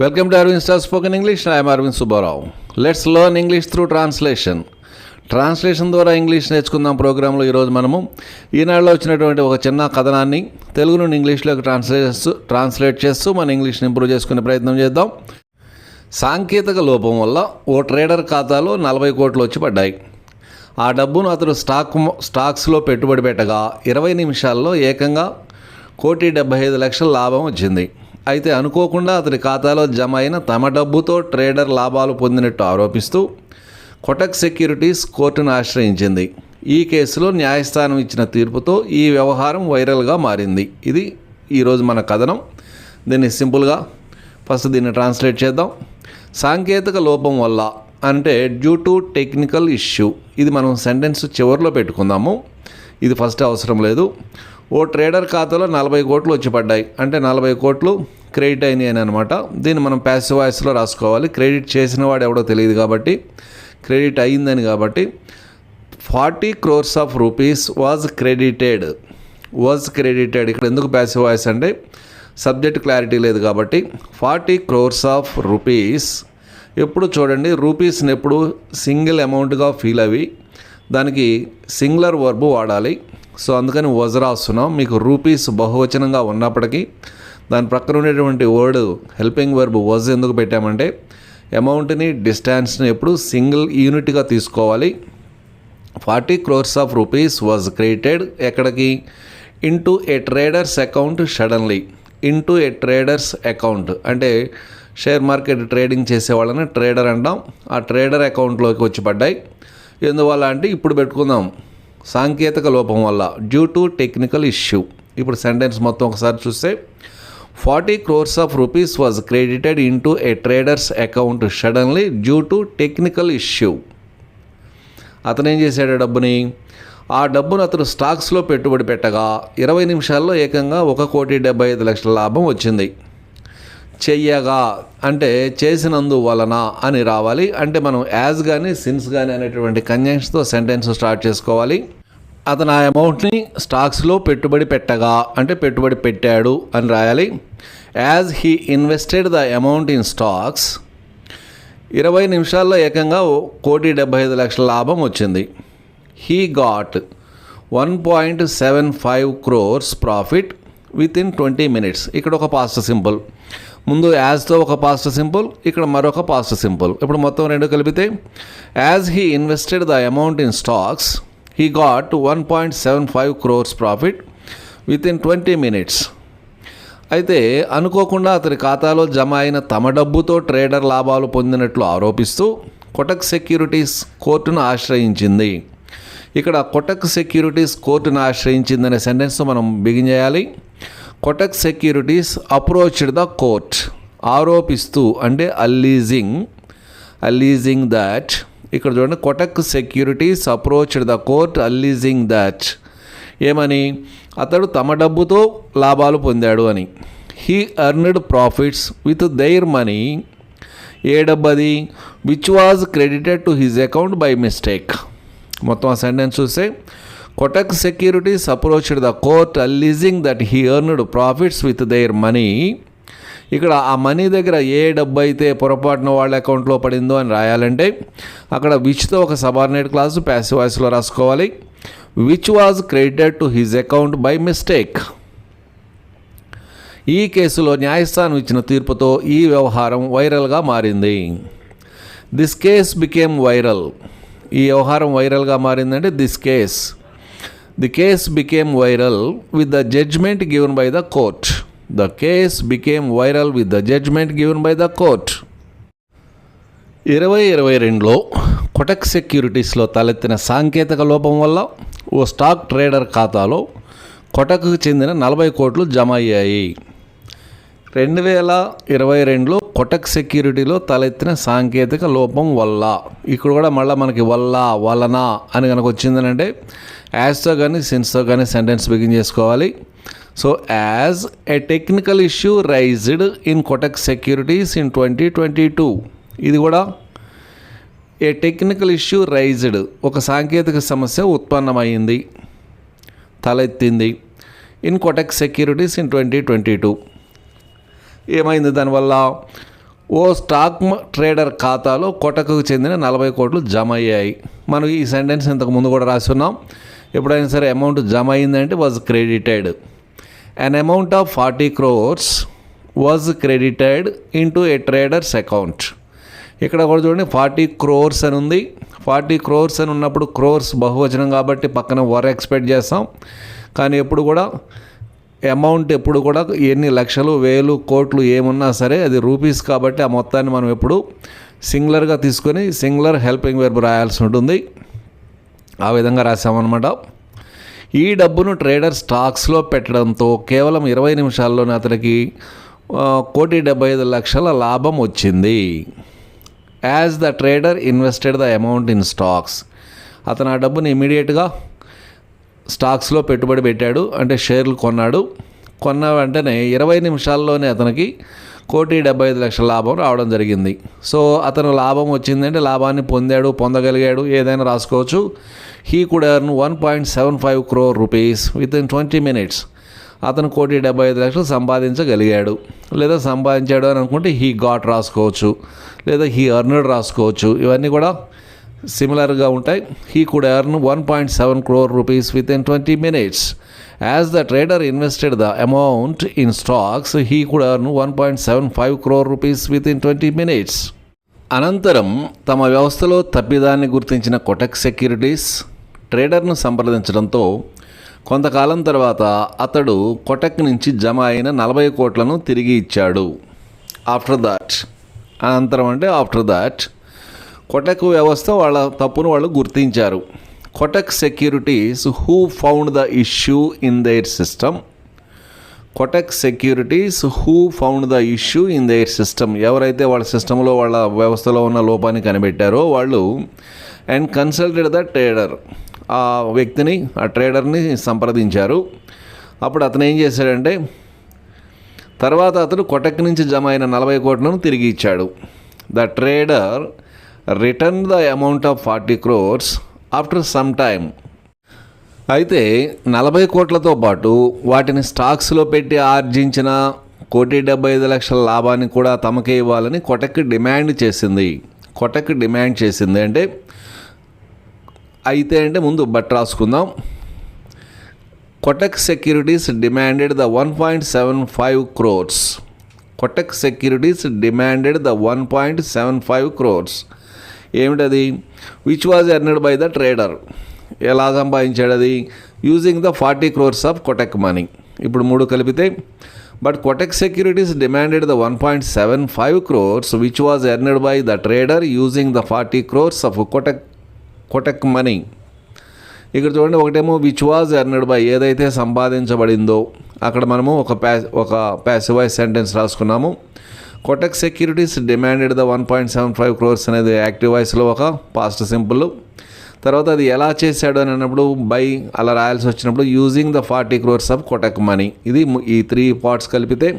Welcome to Arvind Star Spoken English. I am Arvind Subbarao. Let's learn English through translation. Translation ద్వారా English నేర్చుకుందాం ప్రోగ్రాంలో ఈరోజు మనము ఈనాడులో వచ్చినటువంటి ఒక చిన్న కథనాన్ని తెలుగు నుండి ఇంగ్లీష్లోకి ట్రాన్స్లేట్ చేస్తూ ట్రాన్స్లేట్ చేస్తూ మన ఇంగ్లీష్ని ఇంప్రూవ్ చేసుకునే ప్రయత్నం చేద్దాం సాంకేతిక లోపం వల్ల ఓ ట్రేడర్ ఖాతాలో నలభై కోట్లు వచ్చి పడ్డాయి ఆ డబ్బును అతడు స్టాక్ స్టాక్స్లో పెట్టుబడి పెట్టగా ఇరవై నిమిషాల్లో ఏకంగా కోటి డెబ్బై ఐదు లక్షల లాభం వచ్చింది అయితే అనుకోకుండా అతని ఖాతాలో జమ అయిన తమ డబ్బుతో ట్రేడర్ లాభాలు పొందినట్టు ఆరోపిస్తూ కొటక్ సెక్యూరిటీస్ కోర్టును ఆశ్రయించింది. ఈ కేసులో న్యాయస్థానం ఇచ్చిన తీర్పుతో ఈ వ్యవహారం వైరల్గా మారింది. ఇది ఈరోజు మన కథనం. దీన్ని సింపుల్గా ఫస్ట్ దీన్ని ట్రాన్స్లేట్ చేద్దాం. సాంకేతిక లోపం వల్ల అంటే డ్యూ టు టెక్నికల్ ఇష్యూ ఇది మనం సెంటెన్స్ చివరిలో పెట్టుకుందాము. ఇది ఫస్ట్ అవసరం లేదు. ఓ ట్రేడర్ ఖాతాలో నలభై కోట్లు వచ్చి పడ్డాయి. అంటే నలభై కోట్లు క్రెడిట్ అయినాయి అని అనమాట దీన్ని మనం ప్యాసివ్ వాయిస్లో రాసుకోవాలి. క్రెడిట్ చేసిన వాడు ఎవడో తెలియదు కాబట్టి క్రెడిట్ అయిందని కాబట్టి forty crores of rupees was credited was credited ఇక్కడ ఎందుకు ప్యాసివ్ వాయిస్ అంటే సబ్జెక్ట్ క్లారిటీ లేదు కాబట్టి ఫార్టీ క్రోర్స్ ఆఫ్ రూపీస్. ఎప్పుడు చూడండి రూపీస్ని ఎప్పుడు సింగిల్ అమౌంట్గా ఫీల్ అవి దానికి సింగులర్ వర్బు వాడాలి. సో అందుకని వజ్ రాస్తున్నాం. మీకు రూపీస్ బహువచనంగా ఉన్నప్పటికీ దాని ప్రక్కన ఉండేటువంటి వర్డ్ హెల్పింగ్ వర్బ్ వజ్ ఎందుకు పెట్టామంటే అమౌంట్ని డిస్టాన్స్ని ఎప్పుడు సింగిల్ యూనిట్గా తీసుకోవాలి. Forty crores of rupees was created ఎక్కడికి? Into a traders account suddenly. Into a traders account. అంటే షేర్ మార్కెట్ ట్రేడింగ్ చేసే వాళ్ళని ట్రేడర్ అంటాం. ఆ ట్రేడర్ అకౌంట్లోకి వచ్చి పడ్డాయి. ఎందువల్ల అంటే ఇప్పుడు పెట్టుకుందాం. సాంకేతిక లోపం వల్ల డ్యూ టు టెక్నికల్ ఇష్యూ ఇప్పుడు సెంటెన్స్ మొత్తం ఒకసారి చూస్తే forty crores of rupees was credited into a traders account suddenly due to technical issue అతను ఏం చేశాడు ఆ డబ్బుని? ఆ డబ్బును అతను స్టాక్స్లో పెట్టుబడి పెట్టగా ఇరవై నిమిషాల్లో ఏకంగా ఒక కోటి డెబ్బై ఐదు లక్షల లాభం వచ్చింది. చెయ్యగా అంటే చేసినందు వలన అని రావాలి. అంటే మనం యాజ్ కానీ సిన్స్ కానీ అనేటువంటి కంజంక్షన్తో సెంటెన్స్ స్టార్ట్ చేసుకోవాలి. అతను ఆ అమౌంట్ని స్టాక్స్లో పెట్టుబడి పెట్టగా అంటే పెట్టుబడి పెట్టాడు అని రాయాలి. As he invested the amount in stocks ఇరవై నిమిషాల్లో ఏకంగా ఓ కోటి డెబ్బై ఐదు లక్షల లాభం వచ్చింది. He got one point seven five crores profit within twenty minutes ఇక్కడ ఒక పాస్ట్ సింపుల్ ముందు యాజ్తో ఒక పాస్ట్ సింపుల్ ఇక్కడ మరొక పాస్ట్ సింపుల్ ఇప్పుడు మొత్తం రెండు కలిపితే as he invested the amount in stocks he got one point seven five crores profit within twenty minutes అయితే అనుకోకుండా అతని ఖాతాలో జమ అయిన తమ డబ్బుతో ట్రేడర్ లాభాలు పొందినట్లు ఆరోపిస్తూ కొటక్ సెక్యూరిటీస్ కోర్టును ఆశ్రయించింది. ఇక్కడ కొటక్ సెక్యూరిటీస్ కోర్టును ఆశ్రయించిందనే సెంటెన్స్ మనం బిగిన్ చేయాలి. Kotak securities approached the court ఆరోపిస్తూ అంటే అల్లీజింగ్ అల్లీజింగ్ దాట్ ఇక్కడ చూడండి Kotak securities approached the court alleging that ఏమని? అతడు తమ డబ్బుతో లాభాలు పొందాడు అని. He earned profits with their money A డబ్బది? Which was credited to his account by mistake మొత్తం ఆ సెంటెన్స్ చూస్తే Kotak securities approached the court alleging that he earned profits with their money ఇక్కడ ఆ మనీ దగ్గర ఏ డబ్బు అయితే పొరపాటున వాళ్ళ అకౌంట్లో పడిందో అని రాయాలంటే అక్కడ విచ్తో ఒక సబార్డినేట్ క్లాసు ప్యాసివ్ వాయిస్లో రాసుకోవాలి. Which was credited to his account by mistake ఈ కేసులో న్యాయస్థానం ఇచ్చిన తీర్పుతో ఈ వ్యవహారం వైరల్గా మారింది. దిస్ కేస్ బికేమ్ వైరల్ ఈ వ్యవహారం వైరల్గా మారిందంటే this case the case became viral with the judgment given by the court the case became viral with the judgment given by the court ఇరవై ఇరవై రెండులో కొటక్ సెక్యూరిటీస్లో తలెత్తిన సాంకేతిక లోపం వల్ల ఓ స్టాక్ ట్రేడర్ ఖాతాలో కొటక్కు చెందిన నలభై కోట్లు జమ అయ్యాయి. రెండు వేల ఇరవై రెండులో కొటక్ సెక్యూరిటీలో తలెత్తిన సాంకేతిక లోపం వల్ల. ఇక్కడ కూడా మళ్ళీ మనకి వల్ల వలన అని కనుక వచ్చిందనంటే యాజ్తో కానీ సిన్స్తో కానీ సెంటెన్స్ బిగిన్ చేసుకోవాలి. So as a technical issue raised in Kotak securities in twenty twenty two ఇది కూడా ఏ టెక్నికల్ ఇష్యూ రైజ్డ్ ఒక సాంకేతిక సమస్య ఉత్పన్నమైంది తలెత్తింది in Kotak securities in twenty twenty two ఏమైంది దానివల్ల? ఓ స్టాక్ ట్రేడర్ ఖాతాలో కొటకు చెందిన నలభై కోట్లు జమ అయ్యాయి మనం ఈ సెంటెన్స్ ఇంతకు ముందు కూడా రాస్తున్నాం ఎప్పుడైనా సరే అమౌంట్ జమ అయిందంటే was credited an amount of forty crores was credited into a traders account ఇక్కడ కూడా చూడండి ఫార్టీ క్రోర్స్ అని ఉంది. ఫార్టీ క్రోర్స్ అని ఉన్నప్పుడు క్రోర్స్ బహువచనం కాబట్టి పక్కన వర్ ఎక్స్పెక్ట్ చేస్తాం. కానీ ఎప్పుడు కూడా అమౌంట్ ఎప్పుడు కూడా ఎన్ని లక్షలు వేలు కోట్లు ఏమున్నా సరే అది రూపీస్ కాబట్టి ఆ మొత్తాన్ని మనం ఎప్పుడు సింగులర్గా తీసుకొని సింగులర్ హెల్పింగ్ వెర్బ్ రాయాల్సి ఉంటుంది. ఆ విధంగా రాసామన్నమాట. ఈ డబ్బును ట్రేడర్ స్టాక్స్లో పెట్టడంతో కేవలం ఇరవై నిమిషాల్లోనే అతనికి కోటి డెబ్బై ఐదు లక్షల లాభం వచ్చింది. As the trader invested the amount in stocks. అతను ఆ డబ్బుని ఇమీడియట్గా స్టాక్స్లో పెట్టుబడి పెట్టాడు అంటే షేర్లు కొన్నాడు. కొన్న వెంటనే ఇరవై నిమిషాల్లోనే అతనికి కోటి డెబ్బై ఐదు లక్షల లాభం రావడం జరిగింది. సో అతను లాభం వచ్చిందంటే లాభాన్ని పొందాడు పొందగలిగాడు ఏదైనా రాసుకోవచ్చు. He could earn one point seven five crore rupees within twenty minutes అతను కోటి డెబ్బై ఐదు లక్షలు సంపాదించగలిగాడు. లేదా సంపాదించాడు అని అనుకుంటే హీ గాట్ రాసుకోవచ్చు. లేదా హీ అర్నడ్ రాసుకోవచ్చు. ఇవన్నీ కూడా సిమిలర్గా ఉంటాయి. He could earn one point seven crore rupees within twenty minutes as the trader invested the amount in stocks he could earn one point seven five crore rupees within twenty minutes అనంతరం తమ వ్యవస్థలో తప్పిదాన్ని గుర్తించిన Kotak securities ట్రేడర్ను సంప్రదించడంతో కొంతకాలం తర్వాత అతడు కొటక్ నుంచి జమ అయిన నలభై కోట్లను తిరిగి ఇచ్చాడు. ఆఫ్టర్ దాట్ అనంతరం అంటే ఆఫ్టర్ దాట్ కొటక్ వ్యవస్థ వాళ్ళ తప్పును వాళ్ళు గుర్తించారు. Kotak securities who found the issue in their system Kotak securities who found the issue in their system ఎవరైతే వాళ్ళ సిస్టంలో వాళ్ళ వ్యవస్థలో ఉన్న లోపాన్ని కనిపెట్టారో వాళ్ళు అండ్ కన్సల్టెడ్ ద ట్రేడర్ ఆ వ్యక్తిని ఆ ట్రేడర్ని సంప్రదించారు. అప్పుడు అతను ఏం చేశాడంటే తర్వాత అతను కొటక్ నుంచి జమ అయిన నలభై కోట్లను తిరిగి ఇచ్చాడు. The trader return the amount of forty crores after some time. అయితే నలభై కోట్లతో పాటు వాటిని స్టాక్స్లో పెట్టి ఆర్జించిన కోటి డెబ్బై ఐదు లక్షల లాభాన్ని కూడా తమకే ఇవ్వాలని కొటక్ డిమాండ్ చేసింది. కొటక్ డిమాండ్ చేసింది అంటే అయితే అంటే ముందు but రాసుకుందాం. Kotak securities demanded the one point seven five crores Kotak securities demanded the one point seven five crores ఏమిటది? Which was earned by the trader ఎలా సంపాదించాడు అది using the forty crores of Kotak money ఇప్పుడు మూడు కలిపితే but Kotak securities demanded the one point seven five crores which was earned by the trader using the forty crores of Kotak Kotak money. ఇక్కడ చూడండి ఒకటేమో which was earned by ఏదైతే సంపాదించబడిందో అక్కడ మనము ఒక ప్యా ఒక passivise sentence రాసుకున్నాము. Kotak securities demanded the one point seven five crores అనేది యాక్టివ్ వాయిస్లో ఒక పాస్ట్ సింపుల్. తర్వాత అది ఎలా చేశాడు అని అన్నప్పుడు బై అలా రాయాల్సి వచ్చినప్పుడు using the forty crores of Kotak money. ఇది ఈ త్రీ పార్ట్స్ కలిపితే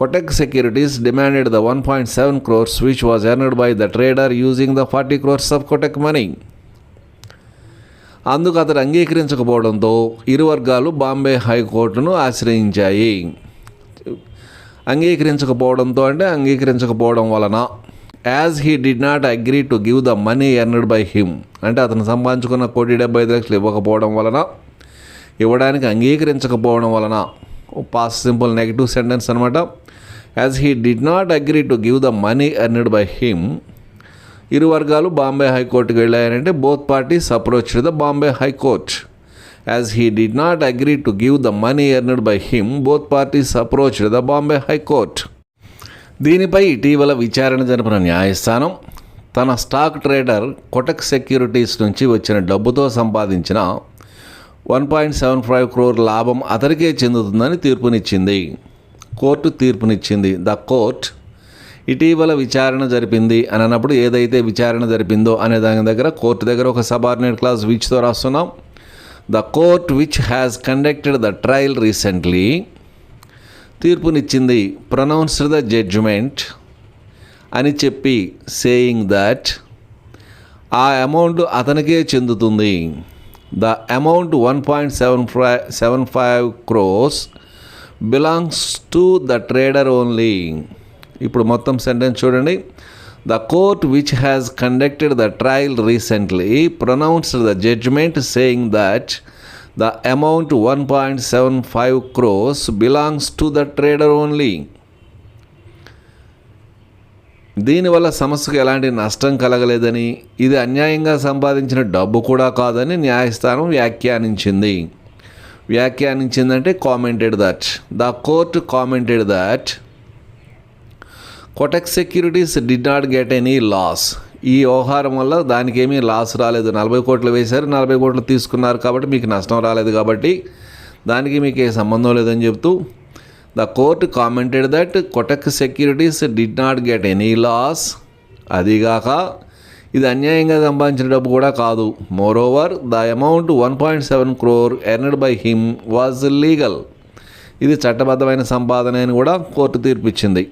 Kotak securities demanded the one point seven crores which was earned by the trader using the forty crores of Kotak money. అందుకు అతడు అంగీకరించకపోవడంతో ఇరు వర్గాలు బాంబే హైకోర్టును ఆశ్రయించాయి. అంగీకరించకపోవడంతో అంటే అంగీకరించకపోవడం వలన as he did not agree to give the money earned by him అంటే అతను సంపాదించుకున్న కోటి డెబ్బై ఐదు లక్షలు ఇవ్వకపోవడం వలన ఇవ్వడానికి అంగీకరించకపోవడం వలన పాస్ సింపుల్ నెగిటివ్ సెంటెన్స్ అనమాట as he did not agree to give the money earned by him ఇరు వర్గాలు బాంబే హైకోర్టుకి వెళ్ళాయంటే both parties approach the Bombay high court. As he did not agree to give the money earned by him both parties approach the Bombay high court దీనిపై ఇటీవల విచారణ జరిపిన న్యాయస్థానం తన stock trader Kotak securities నుంచి వచ్చిన డబ్బుతో సంపాదించిన one point seven five crore లాభం అతనికే చెందుతుందని తీర్పునిచ్చింది. కోర్టు తీర్పునిచ్చింది. ద కోర్ట్ ఇటీవల విచారణ జరిపింది అని అన్నప్పుడు ఏదైతే విచారణ జరిపిందో అనే దాని దగ్గర కోర్టు దగ్గర ఒక సబార్డినేట్ క్లాస్ విచ్తో రాస్తున్నాం. The court which has conducted the trial recently తీర్పునిచ్చింది pronounced the judgement అని చెప్పి సేయింగ్ దట్ ఆ అమౌంట్ అతనికే చెందుతుంది. The amount one point seven five seven five crores belongs to the trader only ఇప్పుడు మొత్తం సెంటెన్స్ చూడండి. The court which has conducted the trial recently pronounced the judgment saying that the amount one point seven five crores belongs to the trader only దీనివల్ల సంస్థకు ఎలాంటి నష్టం కలగలేదని ఇది అన్యాయంగా సంపాదించిన డబ్బు కూడా కాదని న్యాయస్థానం వ్యాఖ్యానించింది. వ్యాఖ్యానించిందంటే commented that the court commented that Kotak securities did not get any loss ఈ వ్యవహారం వల్ల దానికి ఏమీ లాస్ రాలేదు. నలభై కోట్లు వేశారు నలభై కోట్లు తీసుకున్నారు కాబట్టి మీకు నష్టం రాలేదు కాబట్టి దానికి మీకు ఏ సంబంధం లేదని చెప్తూ the court commented that Kotak securities did not get any loss అదిగాక ఇది అన్యాయంగా సంపాదించిన డబ్బు కూడా కాదు. Moreover the amount one point seven crore earned by him was legal ఇది చట్టబద్ధమైన సంపాదన అని కూడా కోర్టు తీర్పిచ్చింది